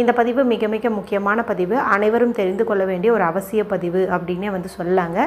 இந்த பதிவு மிக மிக முக்கியமான பதிவு. அனைவரும் தெரிந்து கொள்ள வேண்டிய ஒரு அவசிய பதிவு அப்படின்னே வந்து சொல்லாங்க.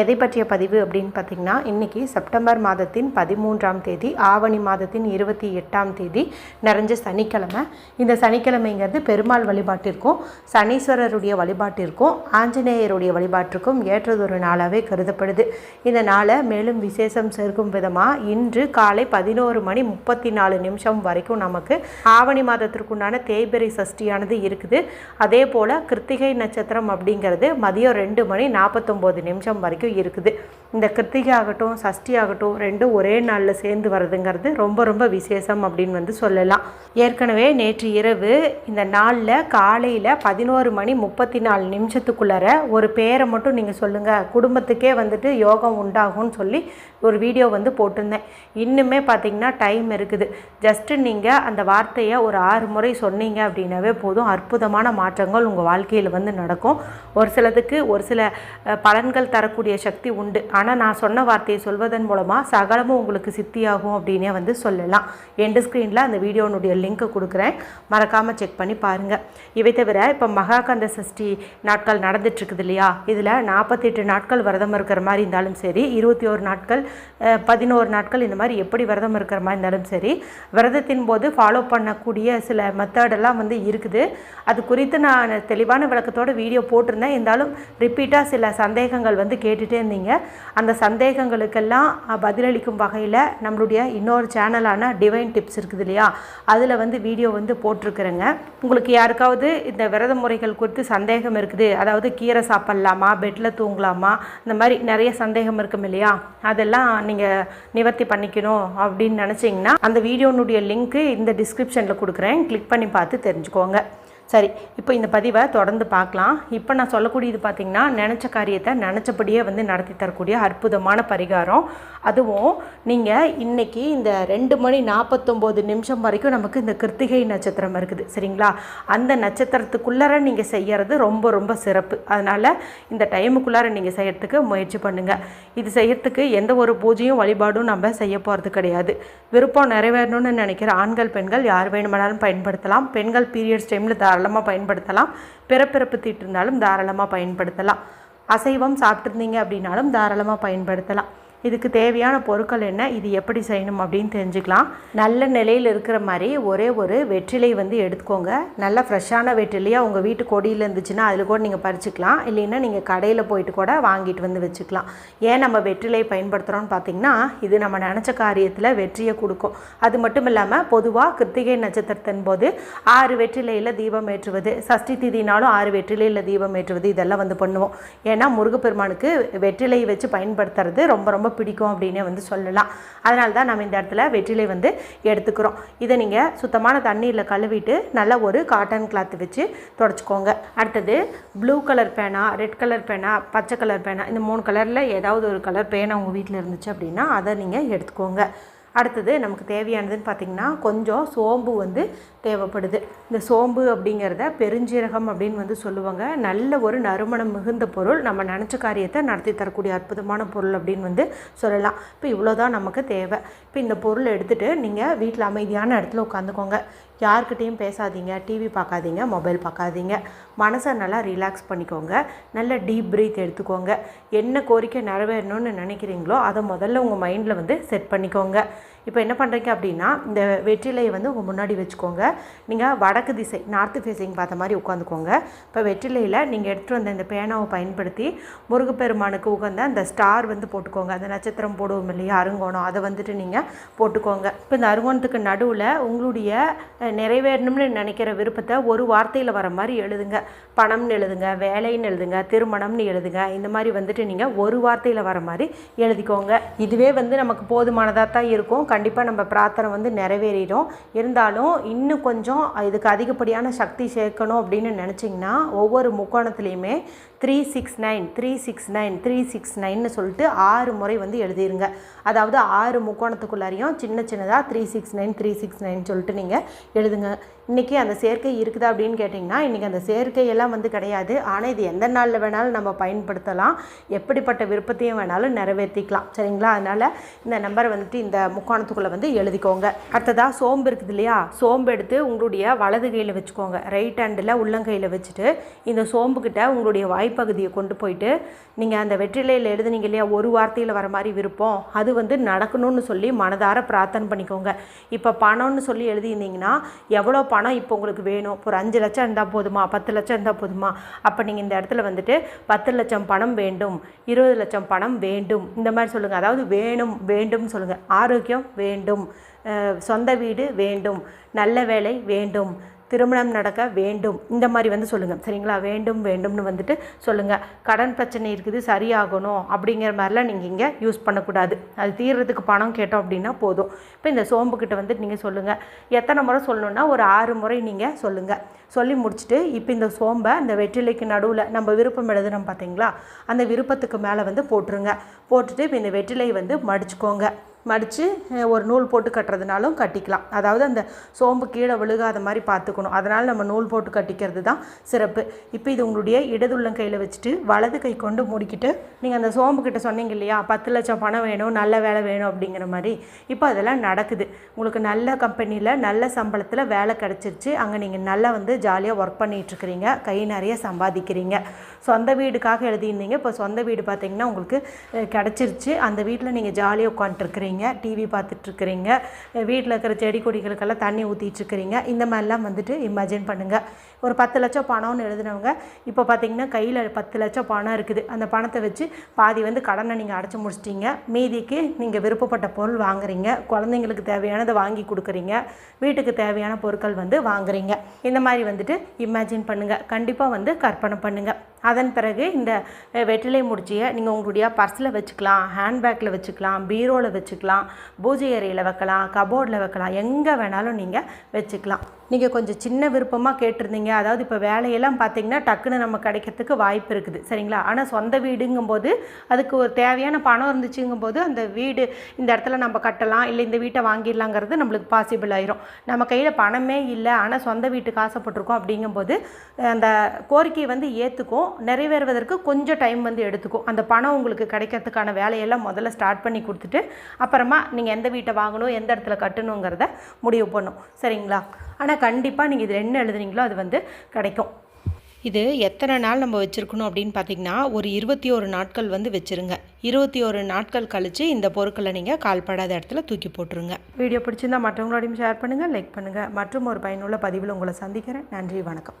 எதை பற்றிய பதிவு அப்படின்னு பார்த்திங்கன்னா இன்றைக்கி செப்டம்பர் மாதத்தின் பதிமூன்றாம் தேதி ஆவணி மாதத்தின் இருபத்தி எட்டாம் தேதி நிறைஞ்ச சனிக்கிழமை. இந்த சனிக்கிழமைங்கிறது பெருமாள் வழிபாட்டிற்கும் சனீஸ்வரருடைய வழிபாட்டிற்கும் ஆஞ்சநேயருடைய வழிபாட்டிற்கும் ஏற்றதொரு நாளாகவே கருதப்படுது. இந்த நாளை மேலும் விசேஷம் சேர்க்கும் விதமாக இன்று காலை பதினோரு மணி முப்பத்தி நாலு நிமிஷம் வரைக்கும் நமக்கு ஆவணி மாதத்திற்குண்டான தேய்பிரை சஷ்டியானது இருக்குது. அதே போல் கிருத்திகை நட்சத்திரம் அப்படிங்கிறது மதியம் ரெண்டு மணி நாற்பத்தொம்போது நிமிஷம் வரைக்கும் இருக்குது. இந்த கிருத்திகை ஆகட்டும் சஷ்டி ஆகட்டும் ரெண்டும் ஒரே நாளில் சேர்ந்து வர்றதுங்கிறது ரொம்ப ரொம்ப விசேஷம் அப்படின்னு வந்து சொல்லலாம். ஏற்கனவே நேற்று இரவு இந்த நாளில் காலையில் பதினோரு மணி முப்பத்தி நாலு நிமிஷத்துக்குள்ளார ஒரு பேரை மட்டும் நீங்கள் சொல்லுங்கள் குடும்பத்துக்கே வந்துட்டு யோகம் உண்டாகும்னு சொல்லி ஒரு வீடியோ வந்து போட்டிருந்தேன். இன்னுமே பார்த்தீங்கன்னா டைம் இருக்குது. ஜஸ்ட்டு நீங்கள் அந்த வார்த்தையை ஒரு ஆறு முறை சொன்னீங்க அப்படின்னாவே போதும். அற்புதமான மாற்றங்கள் உங்கள் வாழ்க்கையில் வந்து நடக்கும். ஒரு சிலதுக்கு ஒரு சில பலன்கள் தரக்கூடிய சக்தி உண்டு. ஆனால் ஆனால் நான் சொன்ன வார்த்தையை சொல்வதன் மூலமாக சகலமும் உங்களுக்கு சித்தியாகும் அப்படின்னே வந்து சொல்லலாம். எண்டு ஸ்க்ரீனில் அந்த வீடியோனுடைய லிங்க்கை கொடுக்குறேன். மறக்காமல் செக் பண்ணி பாருங்கள் இவை தவிர இப்போ மகாகந்த சஷ்டி நாட்கள் நடந்துட்டுருக்குது இல்லையா? இதில் நாற்பத்தெட்டு நாட்கள் விரதம் இருக்கிற மாதிரி இருந்தாலும் சரி இருபத்தி ஒரு நாட்கள் பதினோரு நாட்கள் இந்த மாதிரி எப்படி விரதம் இருக்கிற மாதிரி இருந்தாலும் சரி விரதத்தின் போது ஃபாலோ பண்ணக்கூடிய சில மெத்தடெல்லாம் வந்து இருக்குது. அது குறித்து நான் தெளிவான விளக்கத்தோட வீடியோ போட்டிருந்தேன். இருந்தாலும் ரிப்பீட்டாக சில சந்தேகங்கள் வந்து கேட்டுகிட்டே இருந்தீங்க. அந்த சந்தேகங்களுக்கெல்லாம் பதிலளிக்கும் வகையில் நம்மளுடைய இன்னொரு சேனலான டிவைன் டிப்ஸ் இருக்குது இல்லையா? அதில் வந்து வீடியோ வந்து போட்டிருக்கிறேங்க. உங்களுக்கு யாருக்காவது இந்த விரத முறைகள் குறித்து சந்தேகம் இருக்குது? அதாவது கீரை சாப்பிட்லாமா? பெட்டில் தூங்கலாமா? இந்த மாதிரி நிறைய சந்தேகம் இருக்கும் இல்லையா? அதெல்லாம் நீங்கள் நிவர்த்தி பண்ணிக்கணும் அப்படின்னு நினச்சிங்கன்னா அந்த வீடியோனுடைய லிங்க்கு இந்த டிஸ்கிரிப்ஷனில் கொடுக்குறேன். கிளிக் பண்ணி பார்த்து தெரிஞ்சுக்கோங்க. சரி இப்போ இந்த பதிவை தொடர்ந்து பார்க்கலாம். இப்போ நான் சொல்லக்கூடியது பார்த்திங்கன்னா நினச்ச காரியத்தை நினச்சபடியே வந்து நடத்தி தரக்கூடிய அற்புதமான பரிகாரம். அதுவும் நீங்கள் இன்றைக்கி இந்த ரெண்டு மணி நாற்பத்தொம்போது நிமிஷம் வரைக்கும் நமக்கு இந்த கிருத்திகை நட்சத்திரம் இருக்குது சரிங்களா? அந்த நட்சத்திரத்துக்குள்ளார நீங்கள் செய்கிறது ரொம்ப ரொம்ப சிறப்பு. அதனால் இந்த டைமுக்குள்ளார நீங்கள் செய்கிறதுக்கு முயற்சி பண்ணுங்கள் இது செய்கிறதுக்கு எந்த ஒரு பூஜையும் வழிபாடும் நம்ம செய்ய போகிறது கிடையாது. விருப்பம் நிறைவேறணும்னு நினைக்கிற ஆண்கள் பெண்கள் யார் வேணுமானாலும் பயன்படுத்தலாம். பெண்கள் பீரியட்ஸ் டைமில் தாராளமாக பயன்படுத்தலாம். பிறப்பிறப்பு தீட்டு இருந்தாலும் தாராளமாக பயன்படுத்தலாம். அசைவம் சாப்பிட்ருந்தீங்க அப்படின்னாலும் தாராளமாக பயன்படுத்தலாம். இதுக்கு தேவையான பொருட்கள் என்ன இது எப்படி செய்யணும் அப்படின்னு தெரிஞ்சுக்கலாம். நல்ல நிலையில் இருக்கிற மாதிரி ஒரே ஒரு வெற்றிலை வந்து எடுத்துக்கோங்க. நல்ல ஃப்ரெஷ்ஷான வெற்றிலையாக உங்கள் வீட்டு கொடியில் இருந்துச்சுன்னா அதில் கூட நீங்கள் பறிச்சுக்கலாம். இல்லைன்னா நீங்கள் கடையில் போயிட்டு கூட வாங்கிட்டு வந்து வச்சுக்கலாம். ஏன் நம்ம வெற்றிலை பயன்படுத்துகிறோம்னு பார்த்தீங்கன்னா இது நம்ம நினச்ச காரியத்தில் வெற்றியை கொடுக்கும். அது மட்டும் இல்லாமல் பொதுவாக கிருத்திகை நட்சத்திரத்தின் போது ஆறு வெற்றிலையில் தீபம் ஏற்றுவது சஷ்டி திதினாலும் ஆறு வெற்றிலையில் தீபம் ஏற்றுவது இதெல்லாம் வந்து பண்ணுவோம். ஏன்னா முருகப்பெருமானுக்கு வெற்றிலை வச்சு பயன்படுத்துறது ரொம்ப ரொம்ப பிடிக்கும் அப்படின்னே வந்து சொல்லலாம். அதனால தான் நம்ம இந்த இடத்துல வெற்றிலை வந்து எடுத்துக்கிறோம். இதை நீங்கள் சுத்தமான தண்ணீரில் கழுவிட்டு நல்ல ஒரு காட்டன் கிளாத் வச்சு தொடச்சிக்கோங்க. அடுத்தது ப்ளூ கலர் பேனா ரெட் கலர் பேனா பச்சை கலர் பேனா இந்த மூணு கலரில் ஏதாவது ஒரு கலர் பேனா உங்கள் வீட்டில் இருந்துச்சு அப்படின்னா அதை நீங்கள் எடுத்துக்கோங்க. அடுத்தது நமக்கு தேவையானதுன்னு பார்த்திங்கன்னா கொஞ்சம் சோம்பு வந்து தேவைப்படுது. இந்த சோம்பு அப்படிங்கிறத பெருஞ்சீரகம் அப்படின்னு வந்து சொல்லுவாங்க. நல்ல ஒரு நறுமணம் மிகுந்த பொருள். நம்ம நினச்ச காரியத்தை நடத்தி தரக்கூடிய அற்புதமான பொருள் அப்படின்னு வந்து சொல்லலாம். இப்போ இவ்வளோதான் நமக்கு தேவை. இப்போ இந்த பொருளை எடுத்துகிட்டு நீங்கள் வீட்டில் அமைதியான இடத்துல உட்காந்துக்கோங்க. யார்கிட்டேயும் பேசாதீங்க. டிவி பார்க்காதீங்க. மொபைல் பார்க்காதீங்க. மனசை நல்லா ரிலாக்ஸ் பண்ணிக்கோங்க. நல்ல டீப் பிரீத் எடுத்துக்கோங்க. என்ன கோரிக்கை நிறைவேறணும்னு நினைக்கிறீங்களோ அதை முதல்ல உங்கள் மைண்டில் வந்து செட் பண்ணிக்கோங்க. இப்போ என்ன பண்ணுறீங்க அப்படின்னா இந்த வெற்றிலையை வந்து உங்கள் முன்னாடி வச்சுக்கோங்க. நீங்கள் வடக்கு திசை நார்த்து ஃபேஸிங் பார்த்த மாதிரி உட்காந்துக்கோங்க. இப்போ வெற்றிலையில் நீங்கள் எடுத்துகிட்டு வந்த இந்த பேனாவை பயன்படுத்தி முருகப்பெருமானுக்கு உகந்த அந்த ஸ்டார் வந்து போட்டுக்கோங்க. அந்த நட்சத்திரம் போடுவோம் இல்லையா அருங்கோணம் அதை வந்துட்டு நீங்கள் போட்டுக்கோங்க. இப்போ இந்த அருங்கோணத்துக்கு நடுவில் உங்களுடைய நிறைவேறணும்னு நினைக்கிற விருப்பத்தை ஒரு வார்த்தையில் வர மாதிரி எழுதுங்க. பணம்னு எழுதுங்க வேலைன்னு எழுதுங்க திருமணம்னு எழுதுங்க இந்த மாதிரி வந்துட்டு நீங்கள் ஒரு வார்த்தையில் வர மாதிரி எழுதிக்கோங்க. இதுவே வந்து நமக்கு போதுமானதாக தான் இருக்கும். கண்டிப்பாக நம்ம பிரார்த்தனை வந்து நிறைவேறிடும். இருந்தாலும் இன்னும் கொஞ்சம் இதுக்கு அதிகப்படியான சக்தி சேர்க்கணும் அப்படின்னு நினச்சிங்கன்னா ஒவ்வொரு முக்கோணத்துலேயுமே three six nine three six nine three six நைன்னு சொல்லிட்டு ஆறு முறை வந்து எழுதிருங்க. அதாவது ஆறு முக்கோணத்துக்குள்ளாரையும் சின்ன சின்னதாக three six nine three six nine சொல்லிட்டு நீங்கள் எழுதுங்க. இன்றைக்கி அந்த சேர்க்கை இருக்குதா அப்படின்னு கேட்டிங்கன்னா இன்றைக்கி அந்த சேர்க்கையெல்லாம் வந்து கிடையாது. ஆனால் இது எந்த நாளில் வேணாலும் நம்ம பயன்படுத்தலாம். எப்படிப்பட்ட விருப்பத்தையும் வேணாலும் நிறைவேற்றிக்கலாம் சரிங்களா? அதனால் இந்த நம்பரை வந்துட்டு இந்த முக்கோணத்துக்குள்ளே வந்து எழுதிக்கோங்க. அடுத்ததாக சோம்பு இருக்குது இல்லையா? சோம்பு எடுத்து உங்களுடைய வலது கையில் வச்சுக்கோங்க. ரைட் ஹேண்டில் உள்ளங்கையில் வச்சுட்டு இந்த சோம்புக்கிட்ட உங்களுடைய வாய்ப்பகுதியை கொண்டு போயிட்டு நீங்கள் அந்த வெற்றிலையில் எழுதுனீங்க இல்லையா? ஒரு வார்த்தையில் வர மாதிரி விருப்பம். அது வந்து நடக்கணும்னு சொல்லி மனதார பிரார்த்தனை பண்ணிக்கோங்க. இப்போ பணம்னு சொல்லி எழுதியிருந்தீங்கன்னா எவ்வளோ பணம் இப்போ உங்களுக்கு வேணும்? ஒரு அஞ்சு லட்சம் இருந்தால் போதுமா? பத்து லட்சம் இருந்தால் போதுமா? அப்போ நீங்கள் இந்த இடத்துல வந்துட்டு பத்து லட்சம் பணம் வேண்டும் இருபது லட்சம் பணம் வேண்டும். இந்த மாதிரி சொல்லுங்கள் அதாவது வேணும் வேண்டும் சொல்லுங்கள் ஆரோக்கியம் வேண்டும் சொந்த வீடு வேண்டும் நல்ல வேலை வேண்டும் திருமணம் நடக்க வேண்டும். இந்த மாதிரி வந்து சொல்லுங்கள் சரிங்களா? வேண்டும் வேண்டும்னு வந்துட்டு சொல்லுங்கள் கடன் பிரச்சனை இருக்குது சரியாகணும் அப்படிங்கிற மாதிரிலாம் நீங்கள் இங்கே யூஸ் பண்ணக்கூடாது. அது தீர்றதுக்கு பணம் கேட்டோம் அப்படின்னா போதும். இப்போ இந்த சோம்புக்கிட்ட வந்துட்டு நீங்கள் சொல்லுங்கள் எத்தனை முறை சொல்லணுன்னா ஒரு ஆறு முறை நீங்கள் சொல்லுங்கள் சொல்லி முடிச்சுட்டு இப்போ இந்த சோம்பை அந்த வெற்றிலைக்கு நடுவில் நம்ம விருப்பம் எழுதுனோம் பார்த்தீங்களா அந்த விருப்பத்துக்கு மேலே வந்து போட்டுருங்க. போட்டுட்டு இப்போ இந்த வெற்றிலை வந்து மடிச்சுக்கோங்க. மடித்து ஒரு நூல் போட்டு கட்டுறதுனாலும் கட்டிக்கலாம். அதாவது அந்த சோம்பு கீழே விழுகாத மாதிரி பார்த்துக்கணும். அதனால் நம்ம நூல் போட்டு கட்டிக்கிறது தான் சிறப்பு. இப்போ இது உங்களுடைய இடதுள்ளங்கையில் வச்சுட்டு வலது கை கொண்டு மூடிக்கிட்டு நீங்கள் அந்த சோம்பு கிட்ட சொன்னீங்க இல்லையா? பத்து லட்சம் பணம் வேணும் நல்ல வேலை வேணும் அப்படிங்கிற மாதிரி. இப்போ அதெல்லாம் நடக்குது. உங்களுக்கு நல்ல கம்பெனியில் நல்ல சம்பளத்தில் வேலை கிடச்சிருச்சு. அங்கே நீங்கள் நல்லா வந்து ஜாலியாக ஒர்க் பண்ணிகிட்ருக்கிறீங்க கை நிறைய சம்பாதிக்கிறீங்க. சொந்த வீடுக்காக எழுதியிருந்தீங்க. இப்போ சொந்த வீடு பார்த்தீங்கன்னா உங்களுக்கு கிடச்சிருச்சு. அந்த வீட்டில் நீங்கள் ஜாலியாக உட்காந்துட்ருக்கிறீங்க டிவி பார்த்துட்ருக்குறீங்க வீட்டில் இருக்கிற செடி கொடிகளுக்கெல்லாம் தண்ணி ஊற்றிட்டுருக்கிறீங்க இந்த மாதிரிலாம் வந்துட்டு இமேஜின் பண்ணுங்கள் ஒரு பத்து லட்சம் பணம்னு எழுதினவங்க இப்போ பார்த்தீங்கன்னா கையில் பத்து லட்சம் பணம் இருக்குது. அந்த பணத்தை வச்சு பாதி வந்து கடனை நீங்கள் அடைச்சி முடிச்சிட்டிங்க. மீதிக்கு நீங்கள் விருப்பப்பட்ட பொருள் வாங்குறீங்க. குழந்தைங்களுக்கு தேவையானதை வாங்கி கொடுக்குறீங்க. வீட்டுக்கு தேவையான பொருட்கள் வந்து வாங்குறீங்க. இந்த மாதிரி வந்துட்டு இமேஜின் பண்ணுங்கள் கண்டிப்பாக வந்து கற்பனை பண்ணுங்கள் அதன் பிறகு இந்த வெற்றிலை முடிச்சியை நீங்கள் உங்களுடைய பர்ஸில் வச்சுக்கலாம் ஹேண்ட்பேக்கில் வச்சுக்கலாம் பீரோவில் வச்சுக்கலாம் பூஜை அறையில் வைக்கலாம் கபோர்டில் வைக்கலாம் எங்கே வேணாலும் நீங்கள் வச்சுக்கலாம். நீங்கள் கொஞ்சம் சின்ன விருப்பமாக கேட்டிருந்தீங்க. அதாவது இப்போ வேலையெல்லாம் பார்த்தீங்கன்னா டக்குன்னு நம்ம கிடைக்கிறதுக்கு வாய்ப்பு இருக்குது. சரிங்களா? ஆனால் சொந்த வீடுங்கும்போது அதுக்கு ஒரு தேவையான பணம் இருந்துச்சுங்கும்போது அந்த வீடு இந்த இடத்துல நம்ம கட்டலாம் இல்லை இந்த வீட்டை வாங்கிடலாங்கிறது நம்மளுக்கு பாசிபிள் ஆயிரும். நம்ம கையில் பணமே இல்லை ஆனால் சொந்த வீட்டுக்கு ஆசைப்பட்டிருக்கோம் அப்படிங்கும்போது அந்த கோரிக்கையை வந்து ஏற்றுக்கும் நிறைவேறுவதற்கு கொஞ்சம் டைம் வந்து எடுத்துக்கும். அந்த பணம் உங்களுக்கு கிடைக்கிறதுக்கான வேலையெல்லாம் முதல்ல ஸ்டார்ட் பண்ணி கொடுத்துட்டு அப்புறமா நீங்கள் எந்த வீட்டை வாங்கணும் எந்த இடத்துல கட்டணுங்கிறத முடிவு பண்ணும். சரிங்களா? ஆனால் கண்டிப்பாக நீங்கள் இது என்ன எழுதுனீங்களோ அது வந்து கிடைக்கும். இது எத்தனை நாள் நம்ம வச்சுருக்கணும் அப்படின்னு பார்த்தீங்கன்னா ஒரு இருபத்தி ஒரு நாட்கள் வந்து வச்சுருங்க. இருபத்தி ஒரு நாட்கள் கழித்து இந்த பொருட்களை நீங்கள் கால்படாத இடத்துல தூக்கி போட்டுருங்க. வீடியோ பிடிச்சிருந்தா மற்றவங்களோடையும் ஷேர் பண்ணுங்கள் லைக் பண்ணுங்கள் மற்றும் ஒரு பயனுள்ள பதிவில் உங்களை சந்திக்கிறேன். நன்றி வணக்கம்.